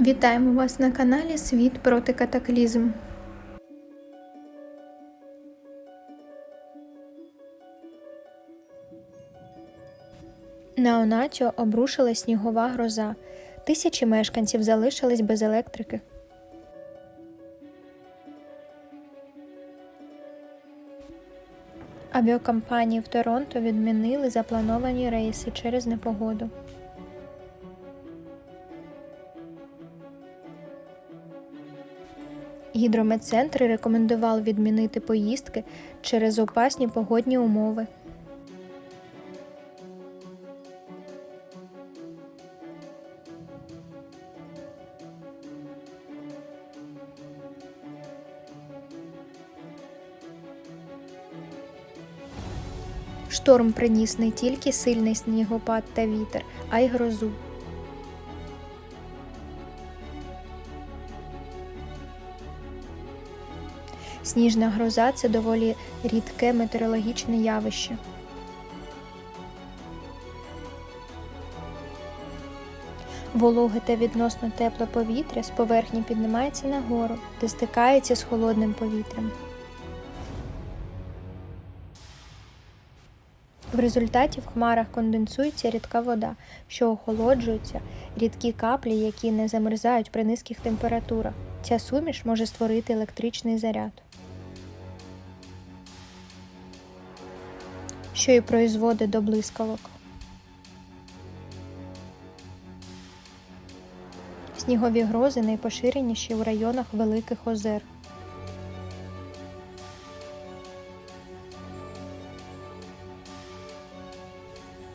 Вітаємо вас на каналі Світ проти катаклізм. На Онатіо обрушилась снігова гроза. Тисячі мешканців залишились без електрики. Авіакомпанії в Торонто відмінили заплановані рейси через непогоду. Гідрометцентр рекомендував відмінити поїздки через опасні погодні умови. Шторм приніс не тільки сильний снігопад та вітер, а й грозу. Сніжна гроза це доволі рідке метеорологічне явище. Вологе та відносно тепле повітря з поверхні піднімається нагору, де стикається з холодним повітрям. В результаті в хмарах конденсується рідка вода, що охолоджується, рідкі каплі, які не замерзають при низьких температурах. Ця суміш може створити електричний заряд. Що і производить до блискавок. Снігові грози найпоширеніші у районах Великих озер.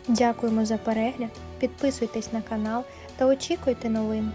Дякуємо за перегляд. Підписуйтесь на канал та очікуйте новин.